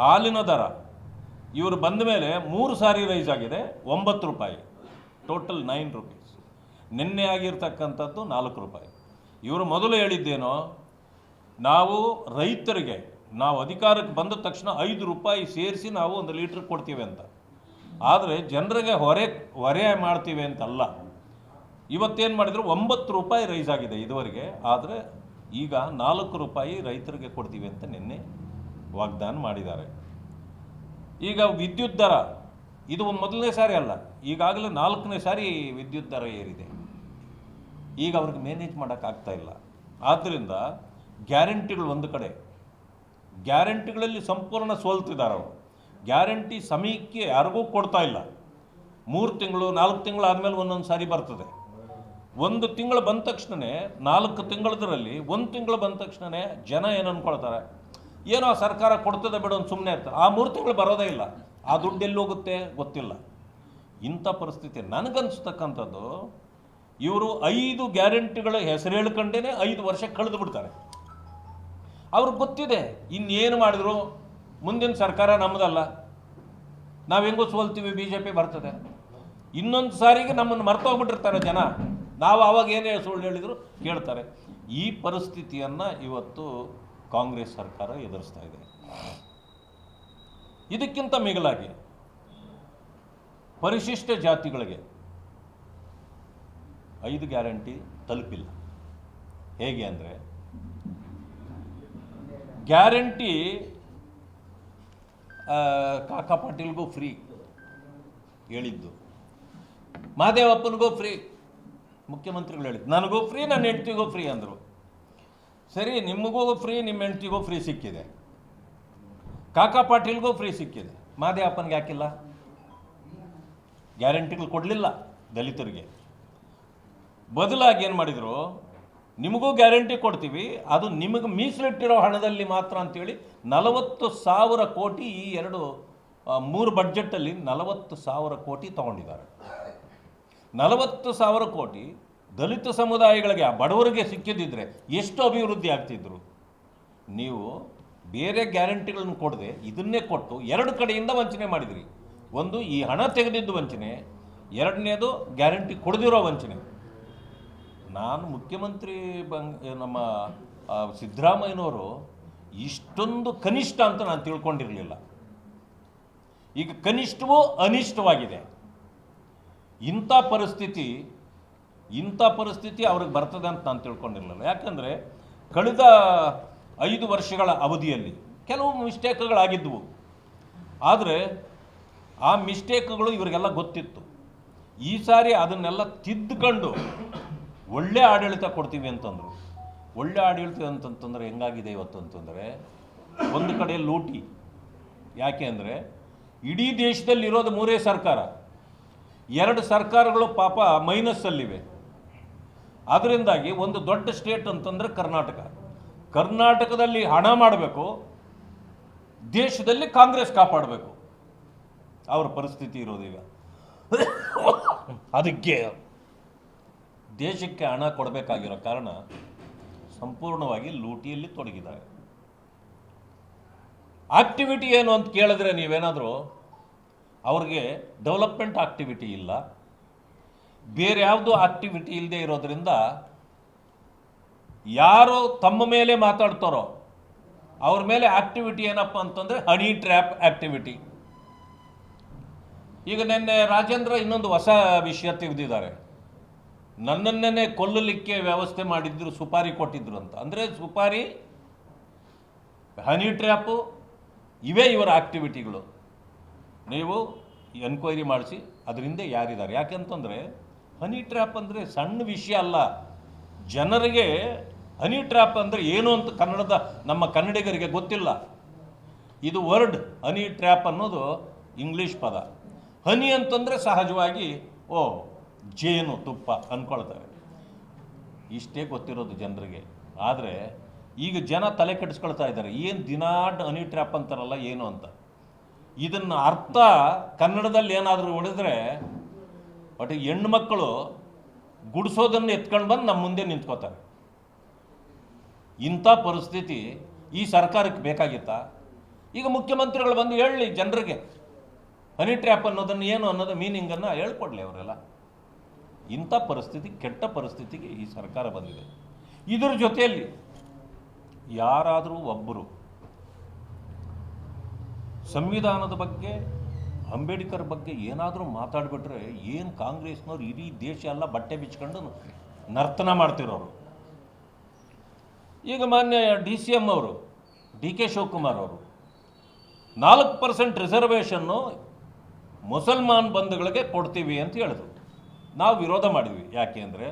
ಹಾಲಿನ ದರ. ಇವರು ಬಂದ ಮೇಲೆ ಮೂರು ಸಾರಿ ರೈಸ್ ಆಗಿದೆ, ಒಂಬತ್ತು ರೂಪಾಯಿ. ಟೋಟಲ್ ನೈನ್ ರುಪೀಸ್ ನಿನ್ನೆ ಆಗಿರ್ತಕ್ಕಂಥದ್ದು ನಾಲ್ಕು ರೂಪಾಯಿ. ಇವರು ಮೊದಲು ಹೇಳಿದ್ದೇನೋ, ನಾವು ರೈತರಿಗೆ, ನಾವು ಅಧಿಕಾರಕ್ಕೆ ಬಂದ ತಕ್ಷಣ ಐದು ರೂಪಾಯಿ ಸೇರಿಸಿ ನಾವು ಒಂದು ಲೀಟ್ರ್ ಕೊಡ್ತೀವಿ ಅಂತ. ಆದರೆ ಜನರಿಗೆ ಹೊರೆ ಹೊರೆ ಮಾಡ್ತೀವಿ ಅಂತಲ್ಲ. ಇವತ್ತೇನು ಮಾಡಿದ್ರು ಒಂಬತ್ತು ರೂಪಾಯಿ ರೈಸ್ ಆಗಿದೆ ಇದುವರೆಗೆ. ಆದರೆ ಈಗ ನಾಲ್ಕು ರೂಪಾಯಿ ರೈತರಿಗೆ ಕೊಡ್ತೀವಿ ಅಂತ ನಿನ್ನೆ ವಾಗ್ದಾನ ಮಾಡಿದ್ದಾರೆ. ಈಗ ವಿದ್ಯುತ್ ದರ, ಇದು ಮೊದಲನೇ ಸಾರಿ ಅಲ್ಲ, ಈಗಾಗಲೇ ನಾಲ್ಕನೇ ಸಾರಿ ವಿದ್ಯುತ್ ದರ ಏರಿದೆ. ಈಗ ಅವ್ರಿಗೆ ಮ್ಯಾನೇಜ್ ಮಾಡೋಕ್ಕಾಗ್ತಾ ಇಲ್ಲ. ಆದ್ದರಿಂದ ಗ್ಯಾರಂಟಿಗಳು ಒಂದು ಕಡೆ. ಗ್ಯಾರಂಟಿಗಳಲ್ಲಿ ಸಂಪೂರ್ಣ ಸೋಲ್ತಿದ್ದಾರೆ ಅವರು. ಗ್ಯಾರಂಟಿ ಸಮಯಕ್ಕೆ ಯಾರಿಗೂ ಕೊಡ್ತಾ ಇಲ್ಲ. ಮೂರು ತಿಂಗಳು, ನಾಲ್ಕು ತಿಂಗಳು ಆದಮೇಲೆ ಒಂದೊಂದು ಸಾರಿ ಬರ್ತದೆ. ಒಂದು ತಿಂಗಳು ಬಂದ ತಕ್ಷಣವೇ ನಾಲ್ಕು ತಿಂಗಳದರಲ್ಲಿ ಒಂದು ತಿಂಗಳು ಬಂದ ತಕ್ಷಣವೇ ಜನ ಏನು ಅನ್ಕೊಳ್ತಾರೆ? ಏನೋ ಸರ್ಕಾರ ಕೊಡ್ತದೆ ಬಿಡು ಅಂತ ಸುಮ್ಮನೆ ಇರ್ತಾರೆ. ಆ ಮೂರು ತಿಂಗಳು ಬರೋದೇ ಇಲ್ಲ. ಆ ದುಡ್ಡು ಎಲ್ಲಿ ಹೋಗುತ್ತೆ ಗೊತ್ತಿಲ್ಲ. ಇಂಥ ಪರಿಸ್ಥಿತಿ ನನಗನ್ಸ್ತಕ್ಕಂಥದ್ದು ಇವರು ಐದು ಗ್ಯಾರಂಟಿಗಳ ಹೆಸರು ಹೇಳ್ಕೊಂಡೇ ಐದು ವರ್ಷ ಕಳೆದು ಬಿಡ್ತಾರೆ. ಅವ್ರಿಗೆ ಗೊತ್ತಿದೆ, ಇನ್ನೇನು ಮಾಡಿದ್ರು? ಮುಂದಿನ ಸರ್ಕಾರ ನಮ್ಮದಲ್ಲ. ನಾವು ಹೆಂಗೋ ಸೋಲ್ತೀವಿ ಬಿ ಜೆ ಪಿ ಬರ್ತದೆ. ಇನ್ನೊಂದು ಸಾರಿಗೆ ನಮ್ಮನ್ನು ಮರ್ತೋಗ್ಬಿಟ್ಟಿರ್ತಾರೆ ಜನ. ನಾವು ಆವಾಗ ಏನೇ ಸುಳ್ಳು ಹೇಳಿದ್ರು ಕೇಳ್ತಾರೆ. ಈ ಪರಿಸ್ಥಿತಿಯನ್ನು ಇವತ್ತು ಕಾಂಗ್ರೆಸ್ ಸರ್ಕಾರ ಎದುರಿಸ್ತಾ ಇದೆ. ಇದಕ್ಕಿಂತ ಮಿಗಿಲಾಗಿ ಪರಿಶಿಷ್ಟ ಜಾತಿಗಳಿಗೆ ಐದು ಗ್ಯಾರಂಟಿ ತಲುಪಿಲ್ಲ. ಹೇಗೆ ಅಂದರೆ ಗ್ಯಾರಂಟಿ ಕಾಕಾ ಪಾಟೀಲ್ಗೂ ಫ್ರೀ ಹೇಳಿದ್ದು. ಮಹದೇವಪ್ಪನಿಗೂ ಫ್ರೀ. ಮುಖ್ಯಮಂತ್ರಿಗಳು ಹೇಳಿದ್ದು. ನನಗೂ ಫ್ರೀ, ನನ್ನ ಹೆಂಡ್ತಿಗೂ ಫ್ರೀ ಅಂದರು. ಸರಿ, ನಿಮಗೂ ಫ್ರೀ ನಿಮ್ಮ ಹೆಂಡ್ತಿಗೂ ಫ್ರೀ ಸಿಕ್ಕಿದೆ. ಕಾಕಾ ಪಾಟೀಲ್ಗೂ ಫ್ರೀ ಸಿಕ್ಕಿದೆ. ಮಾದೇವಪ್ಪನಿಗೆ ಹಾಕಿಲ್ಲ. ಗ್ಯಾರಂಟಿಗಳು ಕೊಡಲಿಲ್ಲ ದಲಿತರಿಗೆ. ಬದಲಾಗಿ ಏನು ಮಾಡಿದರು, ನಿಮಗೂ ಗ್ಯಾರಂಟಿ ಕೊಡ್ತೀವಿ, ಅದು ನಿಮಗೆ ಮೀಸಲಿಟ್ಟಿರೋ ಹಣದಲ್ಲಿ ಮಾತ್ರ ಅಂತೇಳಿ ನಲವತ್ತು ಸಾವಿರ ಕೋಟಿ ಈ ಎರಡು ಮೂರು ಬಡ್ಜೆಟಲ್ಲಿ ನಲವತ್ತು ಸಾವಿರ ಕೋಟಿ ತಗೊಂಡಿದ್ದಾರೆ. ನಲವತ್ತು ಸಾವಿರ ಕೋಟಿ ದಲಿತ ಸಮುದಾಯಗಳಿಗೆ ಆ ಬಡವರಿಗೆ ಸಿಕ್ಕಿದ್ದಿದ್ರೆ ಎಷ್ಟು ಅಭಿವೃದ್ಧಿ ಆಗ್ತಿದ್ರು? ನೀವು ಬೇರೆ ಗ್ಯಾರಂಟಿಗಳನ್ನು ಕೊಡದೆ ಇದನ್ನೇ ಕೊಟ್ಟು ಎರಡು ಕಡೆಯಿಂದ ವಂಚನೆ ಮಾಡಿದ್ರಿ. ಒಂದು, ಈ ಹಣ ತೆಗೆದಿದ್ದು ವಂಚನೆ. ಎರಡನೇದು, ಗ್ಯಾರಂಟಿ ಕೊಡದಿರೋ ವಂಚನೆ. ನಾನು ಮುಖ್ಯಮಂತ್ರಿ ಬಂಗ್, ನಮ್ಮ ಸಿದ್ದರಾಮಯ್ಯನವರು ಇಷ್ಟೊಂದು ಕನಿಷ್ಠ ಅಂತ ನಾನು ತಿಳ್ಕೊಂಡಿರಲಿಲ್ಲ. ಈಗ ಕನಿಷ್ಠವೂ ಅನಿಷ್ಟವಾಗಿದೆ ಇಂಥ ಪರಿಸ್ಥಿತಿ ಇಂಥ ಪರಿಸ್ಥಿತಿ ಅವ್ರಿಗೆ ಬರ್ತದೆ ಅಂತ ನಾನು ತಿಳ್ಕೊಂಡಿರಲಿಲ್ಲ. ಯಾಕಂದರೆ ಕಳೆದ ಐದು ವರ್ಷಗಳ ಅವಧಿಯಲ್ಲಿ ಕೆಲವು ಮಿಸ್ಟೇಕ್ಗಳಾಗಿದ್ದವು ಆದರೆ ಆ ಮಿಸ್ಟೇಕ್ಗಳು ಇವರಿಗೆಲ್ಲ ಗೊತ್ತಿತ್ತು. ಈ ಸಾರಿ ಅದನ್ನೆಲ್ಲ ತಿದ್ದುಕೊಂಡು ಒಳ್ಳೆ ಆಡಳಿತ ಕೊಡ್ತೀವಿ ಅಂತಂದರು. ಒಳ್ಳೆ ಆಡಳಿತ ಅಂತಂತಂದರೆ ಹೆಂಗಾಗಿದೆ ಇವತ್ತು ಅಂತಂದರೆ ಒಂದು ಕಡೆ ಲೂಟಿ. ಯಾಕೆ ಅಂದರೆ ಇಡೀ ದೇಶದಲ್ಲಿ ಇರೋದು ಮೂರೇ ಸರ್ಕಾರ. ಎರಡು ಸರ್ಕಾರಗಳು ಪಾಪ ಮೈನಸ್ಸಲ್ಲಿವೆ. ಅದರಿಂದಾಗಿ ಒಂದು ದೊಡ್ಡ ಸ್ಟೇಟ್ ಅಂತಂದರೆ ಕರ್ನಾಟಕ. ಕರ್ನಾಟಕದಲ್ಲಿ ಹಣ ಮಾಡಬೇಕು, ದೇಶದಲ್ಲಿ ಕಾಂಗ್ರೆಸ್ ಕಾಪಾಡಬೇಕು. ಅವರ ಪರಿಸ್ಥಿತಿ ಇರೋದೀಗ ಅದಕ್ಕೆ ದೇಶಕ್ಕೆ ಹಣ ಕೊಡಬೇಕಾಗಿರೋ ಕಾರಣ ಸಂಪೂರ್ಣವಾಗಿ ಲೂಟಿಯಲ್ಲಿ ತೊಡಗಿದ್ದಾರೆ. ಆಕ್ಟಿವಿಟಿ ಏನು ಅಂತ ಕೇಳಿದ್ರೆ ನೀವೇನಾದರೂ ಅವ್ರಿಗೆ ಡೆವಲಪ್ಮೆಂಟ್ ಆಕ್ಟಿವಿಟಿ ಇಲ್ಲ. ಬೇರೆ ಯಾವುದೋ ಆಕ್ಟಿವಿಟಿ ಇಲ್ಲದೆ ಇರೋದ್ರಿಂದ ಯಾರು ತಮ್ಮ ಮೇಲೆ ಮಾತಾಡ್ತಾರೋ ಅವ್ರ ಮೇಲೆ ಆಕ್ಟಿವಿಟಿ ಏನಪ್ಪ ಅಂತಂದರೆ ಹಣಿ ಟ್ರ್ಯಾಪ್ ಆಕ್ಟಿವಿಟಿ ಈಗ ನಿನ್ನೆ ರಾಜೇಂದ್ರ ಇನ್ನೊಂದು ಹೊಸ ವಿಷಯ ತೆಗೆದಿದ್ದಾರೆ ನನ್ನನ್ನೇ ಕೊಲ್ಲಲಿಕ್ಕೆ ವ್ಯವಸ್ಥೆ ಮಾಡಿದ್ರು, ಸುಪಾರಿ ಕೊಟ್ಟಿದ್ರು ಅಂತ. ಅಂದರೆ ಸುಪಾರಿ ಹನಿ ಟ್ರ್ಯಾಪು ಇವೇ ಇವರ ಆಕ್ಟಿವಿಟಿಗಳು ನೀವು ಎನ್ಕ್ವೈರಿ ಮಾಡಿಸಿ, ಅದರಿಂದ ಯಾರಿದ್ದಾರೆ? ಯಾಕೆಂತಂದರೆ ಹನಿ ಟ್ರ್ಯಾಪ್ ಅಂದರೆ ಸಣ್ಣ ವಿಷಯ ಅಲ್ಲ. ಜನರಿಗೆ ಹನಿ ಟ್ರ್ಯಾಪ್ ಅಂದರೆ ಏನು ಅಂತ ಕನ್ನಡದ ನಮ್ಮ ಕನ್ನಡಿಗರಿಗೆ ಗೊತ್ತಿಲ್ಲ. ಇದು ವರ್ಡ್, ಹನಿ ಟ್ರ್ಯಾಪ್ ಅನ್ನೋದು ಇಂಗ್ಲೀಷ್ ಪದ. ಹನಿ ಅಂತಂದರೆ ಸಹಜವಾಗಿ, ಓ, ಜೇನು, ತುಪ್ಪ ಅಂದ್ಕೊಳ್ತಾರೆ ಇಷ್ಟೇ ಗೊತ್ತಿರೋದು ಜನರಿಗೆ. ಆದರೆ, ಈಗ ಜನ ತಲೆ ಕೆಡಿಸ್ಕೊಳ್ತಾ ಇದ್ದಾರೆ. ಏನು ದಿನಾಡ್ ಹನಿ ಟ್ರ್ಯಾಪ್ ಅಂತಾರಲ್ಲ, ಏನು ಅಂತ. ಇದನ್ನು ಅರ್ಥ ಕನ್ನಡದಲ್ಲಿ ಏನಾದರೂ ಉಳಿದ್ರೆ ಬಟ್ ಹೆಣ್ಮಕ್ಕಳು ಗುಡಿಸೋದನ್ನು ಎತ್ಕೊಂಡು ಬಂದು ನಮ್ಮ ಮುಂದೆ ನಿಂತ್ಕೋತಾರೆ. ಇಂಥ ಪರಿಸ್ಥಿತಿ ಈ ಸರ್ಕಾರಕ್ಕೆ ಬೇಕಾಗಿತ್ತಾ? ಈಗ ಮುಖ್ಯಮಂತ್ರಿಗಳು ಬಂದು ಹೇಳಲಿ ಜನರಿಗೆ ಹನಿ ಟ್ರ್ಯಾಪ್ ಅನ್ನೋದನ್ನು ಏನು ಅನ್ನೋದು ಮೀನಿಂಗನ್ನು ಹೇಳ್ಕೊಡ್ಲಿ ಅವರೆಲ್ಲ. ಇಂಥ ಪರಿಸ್ಥಿತಿ, ಕೆಟ್ಟ ಪರಿಸ್ಥಿತಿಗೆ ಈ ಸರ್ಕಾರ ಬಂದಿದೆ. ಇದರ ಜೊತೆಯಲ್ಲಿ ಯಾರಾದರೂ ಒಬ್ಬರು ಸಂವಿಧಾನದ ಬಗ್ಗೆ ಅಂಬೇಡ್ಕರ್ ಬಗ್ಗೆ ಏನಾದರೂ ಮಾತಾಡಿಬಿಟ್ರೆ ಏನು ಕಾಂಗ್ರೆಸ್ನವ್ರು ಇಡೀ ದೇಶ ಎಲ್ಲ ಬಟ್ಟೆ ಬಿಚ್ಕೊಂಡು ನರ್ತನ ಮಾಡ್ತಿರೋರು. ಈಗ ಮಾನ್ಯ ಡಿ ಸಿ ಎಂ ಅವರು, ಡಿ ಕೆ ಶಿವಕುಮಾರ್ ಅವರು, ನಾಲ್ಕು ಪರ್ಸೆಂಟ್ ರಿಸರ್ವೇಷನ್ನು ಮುಸಲ್ಮಾನ್ ಬಂಧುಗಳಿಗೆ ಕೊಡ್ತೀವಿ ಅಂತ ಹೇಳಿದ್ರು. ನಾವು ವಿರೋಧ ಮಾಡಿದ್ವಿ. ಯಾಕೆ ಅಂದರೆ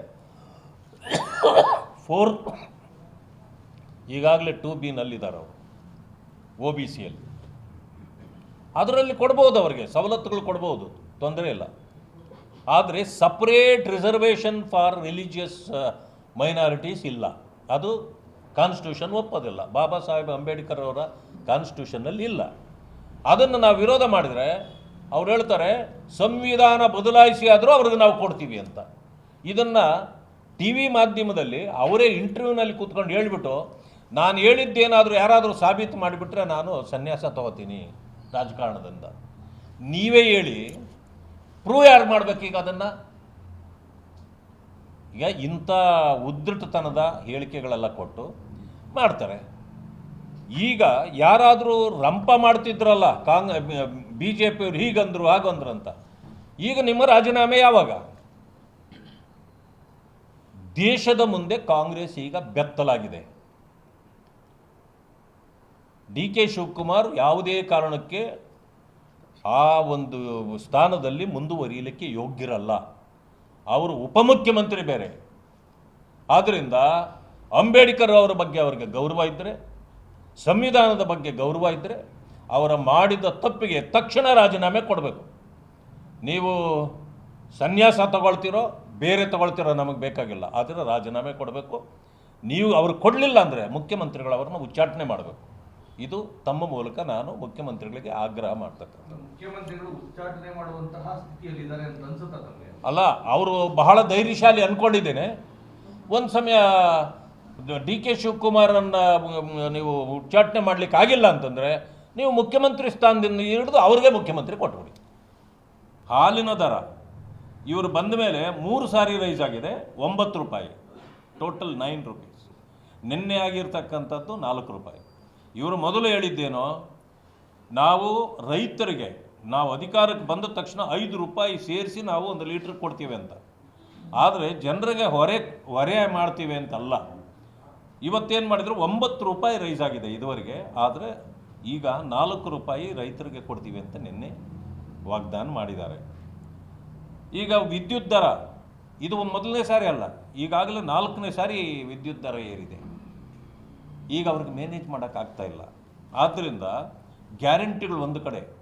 ಫೋರ್ ಈಗಾಗಲೇ ಟು ಬಿನಲ್ಲಿದ್ದಾರೆ ಅವರು, ಒ ಬಿ ಸಿಯಲ್ಲಿ ಅದರಲ್ಲಿ ಕೊಡ್ಬೋದು ಅವರಿಗೆ, ಸವಲತ್ತುಗಳು ಕೊಡ್ಬೋದು, ತೊಂದರೆ ಇಲ್ಲ. ಆದರೆ separate reservation for religious minorities ಇಲ್ಲ. ಅದು ಕಾನ್ಸ್ಟಿಟ್ಯೂಷನ್ ಒಪ್ಪೋದಿಲ್ಲ. ಬಾಬಾ ಸಾಹೇಬ್ ಅಂಬೇಡ್ಕರ್ ಅವರ ಕಾನ್ಸ್ಟಿಟ್ಯೂಷನ್ನಲ್ಲಿ ಇಲ್ಲ. ಅದನ್ನು ನಾವು ವಿರೋಧ ಮಾಡಿದರೆ ಅವ್ರು ಹೇಳ್ತಾರೆ, ಸಂವಿಧಾನ ಬದಲಾಯಿಸಿ ಆದರೂ ಅವ್ರಿಗೆ ನಾವು ಕೊಡ್ತೀವಿ ಅಂತ. ಇದನ್ನು ಟಿ ವಿ ಮಾಧ್ಯಮದಲ್ಲಿ ಅವರೇ ಇಂಟರ್ವ್ಯೂನಲ್ಲಿ ಕೂತ್ಕೊಂಡು ಹೇಳಿಬಿಟ್ಟು, ನಾನು ಹೇಳಿದ್ದೇನಾದರೂ ಯಾರಾದರೂ ಸಾಬೀತು ಮಾಡಿಬಿಟ್ರೆ ನಾನು ಸನ್ಯಾಸ ತಗೋತೀನಿ. ರಾಜಕಾರಣದಿಂದ. ನೀವೇ ಹೇಳಿ ಪ್ರೂವ್ ಯಾರು ಮಾಡಬೇಕೀಗ ಅದನ್ನು? ಈಗ ಇಂಥ ಉದ್ಧಟತನದ ಹೇಳಿಕೆಗಳೆಲ್ಲ ಕೊಟ್ಟು ಮಾಡ್ತಾರೆ. ಈಗ ಯಾರಾದರೂ ರಂಪ ಮಾಡ್ತಿದ್ರಲ್ಲ, ಕಾಂಗ್, ಬಿ ಜೆ ಪಿಯವ್ರು ಹೀಗಂದ್ರು, ಹಾಗಂದ್ರು ಅಂತ. ಈಗ ನಿಮ್ಮ ರಾಜೀನಾಮೆ ಯಾವಾಗ? ದೇಶದ ಮುಂದೆ ಕಾಂಗ್ರೆಸ್ ಈಗ ಬೆತ್ತಲಾಗಿದೆ. ಡಿ ಕೆ ಶಿವಕುಮಾರ್ ಯಾವುದೇ ಕಾರಣಕ್ಕೆ ಆ ಒಂದು ಸ್ಥಾನದಲ್ಲಿ ಮುಂದುವರಿಯಲಿಕ್ಕೆ ಯೋಗ್ಯರಲ್ಲ. ಅವರು ಉಪಮುಖ್ಯಮಂತ್ರಿ ಬೇರೆ. ಆದ್ದರಿಂದ ಅಂಬೇಡ್ಕರ್ ಅವರ ಬಗ್ಗೆ ಅವರಿಗೆ ಗೌರವ ಇದ್ದರೆ ಸಂವಿಧಾನದ ಬಗ್ಗೆ ಗೌರವ ಇದ್ದರೆ ಅವರ ಮಾಡಿದ ತಪ್ಪಿಗೆ ತಕ್ಷಣ ರಾಜೀನಾಮೆ ಕೊಡಬೇಕು. ನೀವು ಸನ್ಯಾಸ ತಗೊಳ್ತಿರೋ, ಬೇರೆ ತಗೊಳ್ತಿರೋ ನಮಗೆ ಬೇಕಾಗಿಲ್ಲ. ಆದರೆ ರಾಜೀನಾಮೆ ಕೊಡಬೇಕು. ನೀವು ಅವ್ರು ಕೊಡಲಿಲ್ಲ ಅಂದರೆ ಮುಖ್ಯಮಂತ್ರಿಗಳು ಅವ್ರನ್ನ ಉಚ್ಚಾಟನೆ ಮಾಡಬೇಕು. ಇದು ತಮ್ಮ ಮೂಲಕ ನಾನು ಮುಖ್ಯಮಂತ್ರಿಗಳಿಗೆ ಆಗ್ರಹ ಮಾಡ್ತಕ್ಕಂಥ ಮುಖ್ಯಮಂತ್ರಿಗಳು ಉಚ್ಚಾಟನೆ ಮಾಡುವಂತಹ ಸ್ಥಿತಿಯಲ್ಲಿದ್ದಾರೆ ಅಂತ ಅನ್ಸುತ್ತಾ ತಮಗೆ? ಅಲ್ಲ ಅವರು ಬಹಳ ಧೈರ್ಯಶಾಲಿ ಅನ್ಕೊಂಡಿದ್ದೇನೆ. ಒಂದು ಸಮಯ ಡಿ ಕೆ ಶಿವಕುಮಾರನ್ನ ನೀವು ಉಚ್ಚಾಟನೆ ಮಾಡ್ಲಿಕ್ಕೆ ಆಗಿಲ್ಲ ಅಂತಂದರೆ ನೀವು ಮುಖ್ಯಮಂತ್ರಿ ಸ್ಥಾನದಿಂದ ಹಿಡಿದು ಅವ್ರಿಗೆ ಮುಖ್ಯಮಂತ್ರಿ ಕೊಟ್ಬಿಡಿ. ಹಾಲಿನ ದರ. ಇವರು ಬಂದ ಮೇಲೆ ಮೂರು ಸಾರಿ ರೈಸ್ ಆಗಿದೆ ಒಂಬತ್ತು ರೂಪಾಯಿ. Total nine rupees. ನಿನ್ನೆ ಆಗಿರ್ತಕ್ಕಂಥದ್ದು ನಾಲ್ಕು ರೂಪಾಯಿ. ಇವರು ಮೊದಲು ಹೇಳಿದ್ದೇನೋ, ನಾವು ರೈತರಿಗೆ, ನಾವು ಅಧಿಕಾರಕ್ಕೆ ಬಂದ ತಕ್ಷಣ ಐದು ರೂಪಾಯಿ ಸೇರಿಸಿ ನಾವು ಒಂದು ಲೀಟ್ರ್ ಕೊಡ್ತೀವಿ ಅಂತ. ಆದರೆ ಜನರಿಗೆ ಹೊರೆ ಹೊರೆ ಮಾಡ್ತೀವಿ ಅಂತಲ್ಲ. ಇವತ್ತೇನು ಮಾಡಿದ್ರು ಒಂಬತ್ತು ರೂಪಾಯಿ ರೈಸ್ ಆಗಿದೆ ಇದುವರೆಗೆ. ಆದರೆ ಈಗ ನಾಲ್ಕು ರೂಪಾಯಿ ರೈತರಿಗೆ ಕೊಡ್ತೀವಿ ಅಂತ ನಿನ್ನೆ ವಾಗ್ದಾನ ಮಾಡಿದ್ದಾರೆ. ಈಗ ವಿದ್ಯುತ್ ದರ, ಇದು ಮೊದಲನೇ ಸಾರಿ ಅಲ್ಲ. ಈಗಾಗಲೇ ನಾಲ್ಕನೇ ಸಾರಿ ವಿದ್ಯುತ್ ದರ ಏರಿದೆ. ಈಗ ಅವ್ರಿಗೆ ಮ್ಯಾನೇಜ್ ಮಾಡೋಕ್ಕಾಗ್ತಾ ಇಲ್ಲ. ಆದ್ದರಿಂದ ಗ್ಯಾರಂಟಿಗಳು ಒಂದು ಕಡೆ.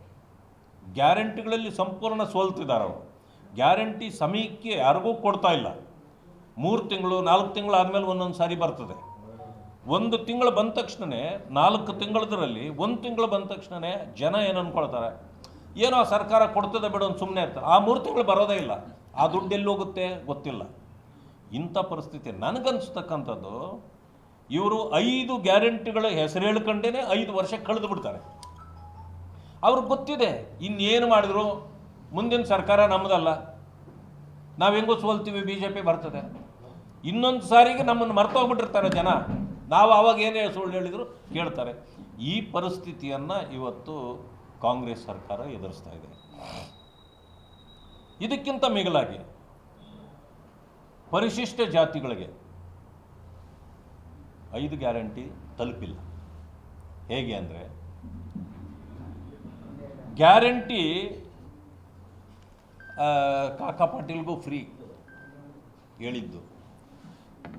ಗ್ಯಾರಂಟಿಗಳಲ್ಲಿ ಸಂಪೂರ್ಣ ಸೋಲ್ತಿದ್ದಾರೆ ಅವರು. ಗ್ಯಾರಂಟಿ ಸಮಯಕ್ಕೆ ಯಾರಿಗೂ ಕೊಡ್ತಾ ಇಲ್ಲ. ಮೂರು ತಿಂಗಳು, ನಾಲ್ಕು ತಿಂಗಳು ಆದಮೇಲೆ ಒಂದೊಂದು ಸಾರಿ ಬರ್ತದೆ. ಒಂದು ತಿಂಗಳು ಬಂದ ತಕ್ಷಣವೇ ನಾಲ್ಕು ತಿಂಗಳದರಲ್ಲಿ ಒಂದು ತಿಂಗಳು ಬಂದ ತಕ್ಷಣವೇ ಜನ ಏನು ಅಂದ್ಕೊಳ್ತಾರೆ ಏನೋ ಸರ್ಕಾರ ಕೊಡ್ತದೆ ಬಿಡು ಒಂದು ಸುಮ್ಮನೆ ಇರ್ತಾರೆ. ಆ ಮೂರು ತಿಂಗಳು ಬರೋದೇ ಇಲ್ಲ. ಆ ದುಡ್ಡು ಎಲ್ಲಿ ಹೋಗುತ್ತೆ ಗೊತ್ತಿಲ್ಲ. ಇಂಥ ಪರಿಸ್ಥಿತಿ ನನಗನ್ಸ್ತಕ್ಕಂಥದ್ದು ಇವರು ಐದು ಗ್ಯಾರಂಟಿಗಳ ಹೆಸರು ಹೇಳ್ಕೊಂಡೇನೆ ಐದು ವರ್ಷ ಕಳೆದು ಬಿಡ್ತಾರೆ. ಅವ್ರಿಗೆ ಗೊತ್ತಿದೆ, ಇನ್ನೇನು ಮಾಡಿದ್ರು? ಮುಂದಿನ ಸರ್ಕಾರ ನಮ್ಮದಲ್ಲ. ನಾವು ಹೆಂಗೋ ಸೋಲ್ತೀವಿ ಬಿ ಜೆ ಪಿ ಬರ್ತದೆ. ಇನ್ನೊಂದು ಸಾರಿಗೆ ನಮ್ಮನ್ನು ಮರ್ತೋಗ್ಬಿಟ್ಟಿರ್ತಾರೆ ಜನ. ನಾವು ಆವಾಗ ಏನೇ ಸುಳ್ಳು ಹೇಳಿದ್ರು ಕೇಳ್ತಾರೆ. ಈ ಪರಿಸ್ಥಿತಿಯನ್ನು ಇವತ್ತು ಕಾಂಗ್ರೆಸ್ ಸರ್ಕಾರ ಎದುರಿಸ್ತಾ ಇದೆ. ಇದಕ್ಕಿಂತ ಮಿಗಿಲಾಗಿ ಪರಿಶಿಷ್ಟ ಜಾತಿಗಳಿಗೆ ಐದು ಗ್ಯಾರಂಟಿ ತಲುಪಿಲ್ಲ. ಹೇಗೆ ಅಂದರೆ, ಗ್ಯಾರಂಟಿ ಕಾಕಾ ಪಾಟೀಲ್ಗೂ ಫ್ರೀ ಹೇಳಿದ್ದು.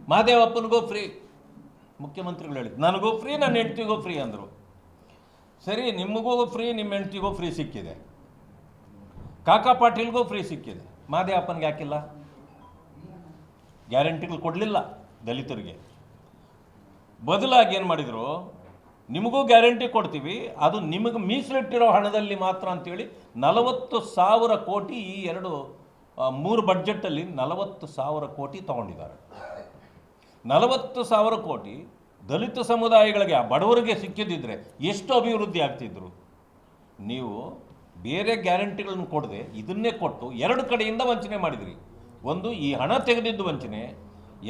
ಮಹದೇವಪ್ಪನಿಗೂ ಫ್ರೀ, ಮುಖ್ಯಮಂತ್ರಿಗಳು ಹೇಳಿದ್ದು. ನನಗೂ ಫ್ರೀ, ನನ್ನ ಹೆಂಡ್ತಿಗೂ ಫ್ರೀ ಅಂದರು. ಸರಿ, ನಿಮಗೂ ಫ್ರೀ, ನಿಮ್ಮ ಹೆಂಡ್ತಿಗೂ ಫ್ರೀ ಸಿಕ್ಕಿದೆ. ಕಾಕಾ ಪಾಟೀಲ್ಗೂ ಫ್ರೀ ಸಿಕ್ಕಿದೆ. ಮಹದೇವಪ್ಪನಿಗೆ ಯಾಕಿಲ್ಲ ಗ್ಯಾರಂಟಿಗಳು ಕೊಡಲಿಲ್ಲ ದಲಿತರಿಗೆ. ಬದಲಾಗಿ ಏನು ಮಾಡಿದರು? ನಿಮಗೂ ಗ್ಯಾರಂಟಿ ಕೊಡ್ತೀವಿ. ಅದು ನಿಮಗೆ ಮೀಸಲಿಟ್ಟಿರೋ ಹಣದಲ್ಲಿ ಮಾತ್ರ ಅಂತೇಳಿ ನಲವತ್ತು ಸಾವಿರ ಕೋಟಿ ಈ ಎರಡು ಮೂರು ಬಡ್ಜೆಟ್ಟಲ್ಲಿ ನಲವತ್ತು ಸಾವಿರ ಕೋಟಿ ತಗೊಂಡಿದ್ದಾರೆ. ನಲವತ್ತು ಸಾವಿರ ಕೋಟಿ ದಲಿತ ಸಮುದಾಯಗಳಿಗೆ, ಆ ಬಡವರಿಗೆ ಸಿಕ್ಕಿದ್ದಿದ್ರೆ ಎಷ್ಟು ಅಭಿವೃದ್ಧಿ ಆಗ್ತಿದ್ರು? ನೀವು ಬೇರೆ ಗ್ಯಾರಂಟಿಗಳನ್ನು ಕೊಡದೆ ಇದನ್ನೇ ಕೊಟ್ಟು ಎರಡು ಕಡೆಯಿಂದ ವಂಚನೆ ಮಾಡಿದಿರಿ. ಒಂದು ಈ ಹಣ ತೆಗೆದಿದ್ದು ವಂಚನೆ,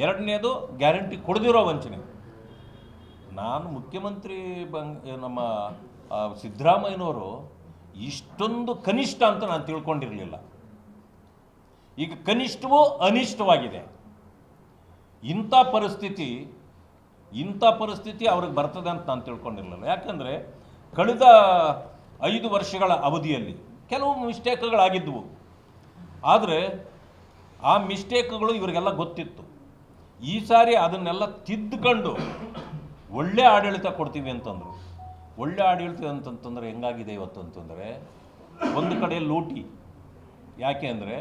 ಎರಡನೇದು ಗ್ಯಾರಂಟಿ ಕೊಡದಿರೋ ವಂಚನೆ. ನಾನು ಮುಖ್ಯಮಂತ್ರಿ ಬಂಗ್ ನಮ್ಮ ಸಿದ್ದರಾಮಯ್ಯನವರು ಇಷ್ಟೊಂದು ಕನಿಷ್ಠ ಅಂತ ನಾನು ತಿಳ್ಕೊಂಡಿರಲಿಲ್ಲ. ಈಗ ಕನಿಷ್ಠವೂ ಅನಿಷ್ಟವಾಗಿದೆ ಇಂಥ ಪರಿಸ್ಥಿತಿ ಇಂಥ ಪರಿಸ್ಥಿತಿ ಅವ್ರಿಗೆ ಬರ್ತದೆ ಅಂತ ನಾನು ತಿಳ್ಕೊಂಡಿರಲಿಲ್ಲ. ಯಾಕಂದರೆ ಕಳೆದ ಐದು ವರ್ಷಗಳ ಅವಧಿಯಲ್ಲಿ ಕೆಲವು ಮಿಸ್ಟೇಕ್ಗಳಾಗಿದ್ದವು ಆದರೆ ಆ ಮಿಸ್ಟೇಕ್ಗಳು ಇವರಿಗೆಲ್ಲ ಗೊತ್ತಿತ್ತು. ಈ ಸಾರಿ ಅದನ್ನೆಲ್ಲ ತಿದ್ದುಕೊಂಡು ಒಳ್ಳೆ ಆಡಳಿತ ಕೊಡ್ತೀವಿ ಅಂತಂದರು. ಒಳ್ಳೆ ಆಡಳಿತ ಅಂತಂತಂದರೆ ಹೆಂಗಾಗಿದೆ ಇವತ್ತು ಅಂತಂದರೆ, ಒಂದು ಕಡೆ ಲೂಟಿ. ಯಾಕೆ ಅಂದರೆ,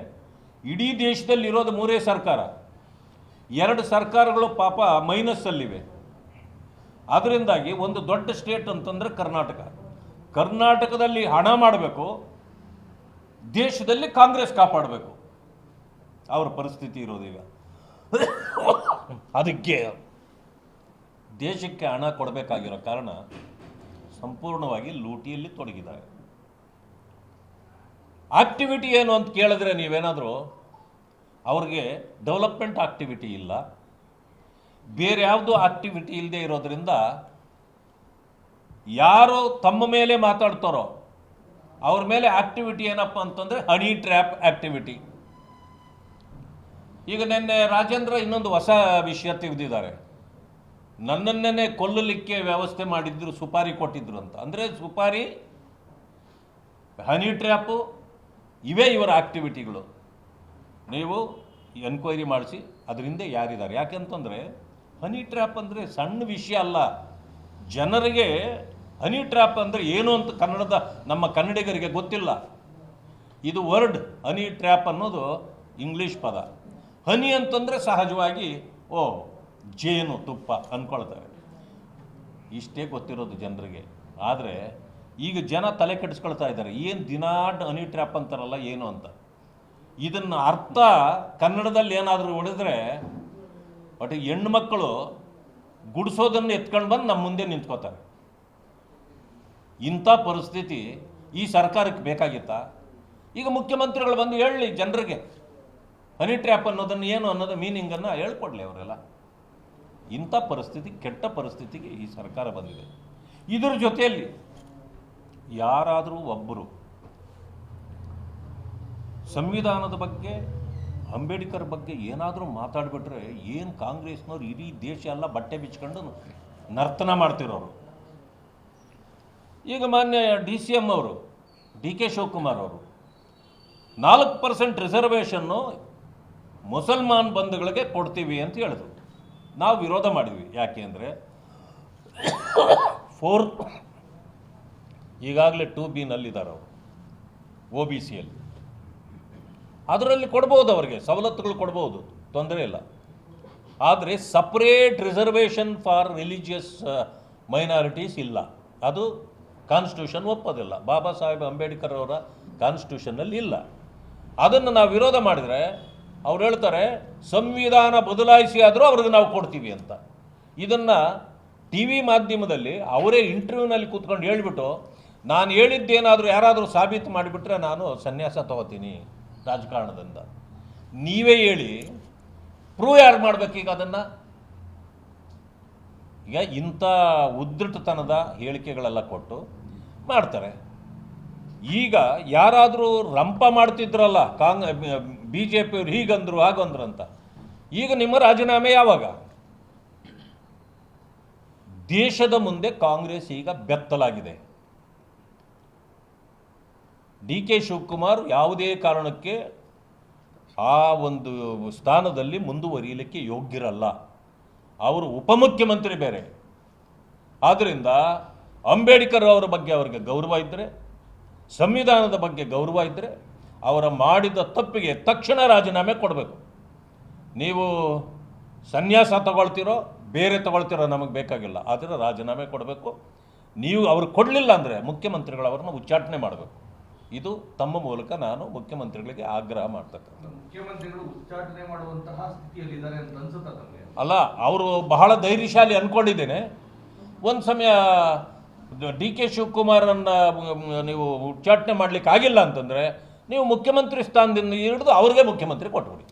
ಇಡೀ ದೇಶದಲ್ಲಿ ಇರೋದು ಮೂರೇ ಸರ್ಕಾರ. ಎರಡು ಸರ್ಕಾರಗಳು ಪಾಪ ಮೈನಸ್ಸಲ್ಲಿವೆ ಅದರಿಂದಾಗಿ ಒಂದು ದೊಡ್ಡ ಸ್ಟೇಟ್ ಅಂತಂದರೆ ಕರ್ನಾಟಕ. ಕರ್ನಾಟಕದಲ್ಲಿ ಹಣ ಮಾಡಬೇಕು, ದೇಶದಲ್ಲಿ ಕಾಂಗ್ರೆಸ್ ಕಾಪಾಡಬೇಕು. ಅವರ ಪರಿಸ್ಥಿತಿ ಇರೋದೀಗ ಅದಕ್ಕೆ ದೇಶಕ್ಕೆ ಹಣ ಕೊಡಬೇಕಾಗಿರೋ ಕಾರಣ ಸಂಪೂರ್ಣವಾಗಿ ಲೂಟಿಯಲ್ಲಿ ತೊಡಗಿದ್ದಾರೆ. ಆಕ್ಟಿವಿಟಿ ಏನು ಅಂತ ಕೇಳಿದ್ರೆ ನೀವೇನಾದರೂ ಅವ್ರಿಗೆ ಡೆವಲಪ್ಮೆಂಟ್ ಆಕ್ಟಿವಿಟಿ ಇಲ್ಲ. ಬೇರೆ ಯಾವುದು ಆಕ್ಟಿವಿಟಿ ಇಲ್ಲದೆ ಇರೋದ್ರಿಂದ ಯಾರು ತಮ್ಮ ಮೇಲೆ ಮಾತಾಡ್ತಾರೋ ಅವ್ರ ಮೇಲೆ ಆಕ್ಟಿವಿಟಿ ಏನಪ್ಪ ಅಂತಂದರೆ ಹನಿ ಟ್ರ್ಯಾಪ್ ಆಕ್ಟಿವಿಟಿ. ಈಗ ನಿನ್ನೆ ರಾಜೇಂದ್ರ ಇನ್ನೊಂದು ಹೊಸ ವಿಷಯ ತೆಗೆದಿದ್ದಾರೆ ನನ್ನನ್ನೇ ಕೊಲ್ಲಲಿಕ್ಕೆ ವ್ಯವಸ್ಥೆ ಮಾಡಿದ್ರು, ಸುಪಾರಿ ಕೊಟ್ಟಿದ್ರು ಅಂತ. ಅಂದರೆ ಸುಪಾರಿ ಹನಿ ಟ್ರ್ಯಾಪು ಇವೇ ಇವರ ಆಕ್ಟಿವಿಟಿಗಳು ನೀವು ಎನ್ಕ್ವೈರಿ ಮಾಡಿಸಿ, ಅದರಿಂದ ಯಾರಿದ್ದಾರೆ? ಯಾಕೆಂತಂದರೆ ಹನಿ ಟ್ರ್ಯಾಪ್ ಅಂದರೆ ಸಣ್ಣ ವಿಷಯ ಅಲ್ಲ. ಜನರಿಗೆ ಹನಿ ಟ್ರ್ಯಾಪ್ ಅಂದರೆ ಏನು ಅಂತ ಕನ್ನಡದ, ನಮ್ಮ ಕನ್ನಡಿಗರಿಗೆ ಗೊತ್ತಿಲ್ಲ. ಇದು ವರ್ಡ್ ಹನಿ ಟ್ರ್ಯಾಪ್ ಅನ್ನೋದು ಇಂಗ್ಲೀಷ್ ಪದ. ಹನಿ ಅಂತಂದರೆ ಸಹಜವಾಗಿ, ಓ ಜೇನು ತುಪ್ಪ ಅಂದ್ಕೊಳ್ತಾರೆ. ಇಷ್ಟೇ ಗೊತ್ತಿರೋದು ಜನರಿಗೆ. ಆದರೆ ಈಗ ಜನ ತಲೆ ಕೆಡಿಸ್ಕೊಳ್ತಾ ಇದ್ದಾರೆ. ಏನು ದಿನಾಡ್ ಅನಿ ಟ್ರ್ಯಾಪ್ ಅಂತಾರಲ್ಲ ಏನು ಅಂತ. ಇದನ್ನು ಅರ್ಥ ಕನ್ನಡದಲ್ಲಿ ಏನಾದರೂ ಉಳಿದ್ರೆ ಬಟ್ ಹೆಣ್ಣು ಮಕ್ಕಳು ಗುಡಿಸೋದನ್ನು ಎತ್ಕೊಂಡು ಬಂದು ನಮ್ಮ ಮುಂದೆ ನಿಂತ್ಕೋತಾರೆ. ಇಂಥ ಪರಿಸ್ಥಿತಿ ಈ ಸರ್ಕಾರಕ್ಕೆ ಬೇಕಾಗಿತ್ತಾ? ಈಗ ಮುಖ್ಯಮಂತ್ರಿಗಳು ಬಂದು ಹೇಳಲಿ ಜನರಿಗೆ, ಹನಿ ಟ್ರ್ಯಾಪ್ ಅನ್ನೋದನ್ನು ಏನು ಅನ್ನೋದು ಮೀನಿಂಗನ್ನು ಹೇಳ್ಕೊಡ್ಲಿ ಅವರೆಲ್ಲ. ಇಂಥ ಪರಿಸ್ಥಿತಿ, ಕೆಟ್ಟ ಪರಿಸ್ಥಿತಿಗೆ ಈ ಸರ್ಕಾರ ಬಂದಿದೆ. ಇದರ ಜೊತೆಯಲ್ಲಿ ಯಾರಾದರೂ ಒಬ್ಬರು ಸಂವಿಧಾನದ ಬಗ್ಗೆ, ಅಂಬೇಡ್ಕರ್ ಬಗ್ಗೆ ಏನಾದರೂ ಮಾತಾಡಿಬಿಟ್ರೆ ಏನು ಕಾಂಗ್ರೆಸ್ನವ್ರು ಇಡೀ ದೇಶ ಎಲ್ಲ ಬಟ್ಟೆ ಬಿಚ್ಕೊಂಡು ನರ್ತನ ಮಾಡ್ತಿರೋರು. ಈಗ ಮಾನ್ಯ ಡಿ ಸಿ ಎಂ ಅವರು, ಡಿ ಕೆ ಶಿವಕುಮಾರ್ ಅವರು, ನಾಲ್ಕು ಪರ್ಸೆಂಟ್ ರಿಸರ್ವೇಷನ್ನು ಮುಸಲ್ಮಾನ್ ಬಂಧುಗಳಿಗೆ ಕೊಡ್ತೀವಿ ಅಂತ ಹೇಳಿದ್ರು. ನಾವು ವಿರೋಧ ಮಾಡಿದ್ವಿ. ಯಾಕೆ ಅಂದರೆ ಫೋರ್ ಈಗಾಗಲೇ ಟೂ ಬಿನಲ್ಲಿದ್ದಾರೆ ಅವರು ಒ ಬಿ ಸಿಯಲ್ಲಿ ಅದರಲ್ಲಿ ಕೊಡ್ಬೋದು ಅವರಿಗೆ, ಸವಲತ್ತುಗಳು ಕೊಡ್ಬೋದು, ತೊಂದರೆ ಇಲ್ಲ. ಆದರೆ separate reservation for religious minorities ಇಲ್ಲ. ಅದು ಕಾನ್ಸ್ಟಿಟ್ಯೂಷನ್ ಒಪ್ಪೋದಿಲ್ಲ. ಬಾಬಾ ಸಾಹೇಬ್ ಅಂಬೇಡ್ಕರ್ ಅವರ ಕಾನ್ಸ್ಟಿಟ್ಯೂಷನ್ನಲ್ಲಿ ಇಲ್ಲ. ಅದನ್ನು ನಾವು ವಿರೋಧ ಮಾಡಿದರೆ ಅವ್ರು ಹೇಳ್ತಾರೆ, ಸಂವಿಧಾನ ಬದಲಾಯಿಸಿ ಆದರೂ ಅವ್ರಿಗೆ ನಾವು ಕೊಡ್ತೀವಿ ಅಂತ. ಇದನ್ನು ಟಿ ವಿ ಮಾಧ್ಯಮದಲ್ಲಿ ಅವರೇ ಇಂಟರ್ವ್ಯೂನಲ್ಲಿ ಕೂತ್ಕೊಂಡು ಹೇಳ್ಬಿಟ್ಟು, ನಾನು ಹೇಳಿದ್ದೇನಾದರೂ ಯಾರಾದರೂ ಸಾಬೀತು ಮಾಡಿಬಿಟ್ರೆ ನಾನು ಸನ್ಯಾಸ ತಗೋತೀನಿ ರಾಜಕಾರಣದಿಂದ. ನೀವೇ ಹೇಳಿ, ಪ್ರೂವ್ ಯಾರು ಮಾಡಬೇಕೀಗ ಅದನ್ನು? ಈಗ ಇಂಥ ಉದ್ಧಟತನದ ಹೇಳಿಕೆಗಳೆಲ್ಲ ಕೊಟ್ಟು ಮಾಡ್ತಾರೆ. ಈಗ ಯಾರಾದರೂ ರಂಪ ಮಾಡ್ತಿದ್ರಲ್ಲ ಕಾಂಗ್ ಬಿ ಜೆ ಪಿಯವ್ರು ಹೀಗಂದ್ರು ಹಾಗಂದ್ರು ಅಂತ. ಈಗ ನಿಮ್ಮ ರಾಜೀನಾಮೆ ಯಾವಾಗ? ದೇಶದ ಮುಂದೆ ಕಾಂಗ್ರೆಸ್ ಈಗ ಬೆತ್ತಲಾಗಿದೆ. ಡಿ ಕೆ ಶಿವಕುಮಾರ್ ಯಾವುದೇ ಕಾರಣಕ್ಕೆ ಆ ಒಂದು ಸ್ಥಾನದಲ್ಲಿ ಮುಂದುವರಿಯಲಿಕ್ಕೆ ಯೋಗ್ಯರಲ್ಲ. ಅವರು ಉಪಮುಖ್ಯಮಂತ್ರಿ ಬೇರೆ. ಆದ್ದರಿಂದ ಅಂಬೇಡ್ಕರ್ ಅವರ ಬಗ್ಗೆ ಅವರಿಗೆ ಗೌರವ ಇದ್ದರೆ ಸಂವಿಧಾನದ ಬಗ್ಗೆ ಗೌರವ ಇದ್ದರೆ ಅವರ ಮಾಡಿದ ತಪ್ಪಿಗೆ ತಕ್ಷಣ ರಾಜೀನಾಮೆ ಕೊಡಬೇಕು. ನೀವು ಸನ್ಯಾಸ ತಗೊಳ್ತಿರೋ ಬೇರೆ ತಗೊಳ್ತಿರೋ ನಮಗೆ ಬೇಕಾಗಿಲ್ಲ. ಆದರೆ ರಾಜೀನಾಮೆ ಕೊಡಬೇಕು. ನೀವು ಅವರು ಕೊಡಲಿಲ್ಲ ಅಂದರೆ ಮುಖ್ಯಮಂತ್ರಿಗಳು ಅವ್ರನ್ನ ಉಚ್ಚಾಟನೆ ಮಾಡಬೇಕು. ಇದು ತಮ್ಮ ಮೂಲಕ ನಾನು ಮುಖ್ಯಮಂತ್ರಿಗಳಿಗೆ ಆಗ್ರಹ ಮಾಡ್ತಕ್ಕಂಥ ಮುಖ್ಯಮಂತ್ರಿಗಳು ಉಚ್ಚಾಟನೆ ಮಾಡುವಂತಹ ಸ್ಥಿತಿಯಲ್ಲಿದ್ದಾರೆ ಅಂತ ಅನ್ಸುತ್ತಾ ತಮಗೆ? ಅಲ್ಲ ಅವರು ಬಹಳ ಧೈರ್ಯಶಾಲಿ ಅಂದ್ಕೊಂಡಿದ್ದೇನೆ ಒಂದು ಸಮಯ ಡಿ ಕೆ ಶಿವಕುಮಾರನ್ನು ನೀವು ಉಚ್ಚಾಟನೆ ಮಾಡಲಿಕ್ಕೆ ಆಗಿಲ್ಲ ಅಂತಂದರೆ ನೀವು ಮುಖ್ಯಮಂತ್ರಿ ಸ್ಥಾನದಿಂದ ಹಿಡಿದು ಅವ್ರಿಗೆ ಮುಖ್ಯಮಂತ್ರಿ ಕೊಟ್ಬಿಡಿ.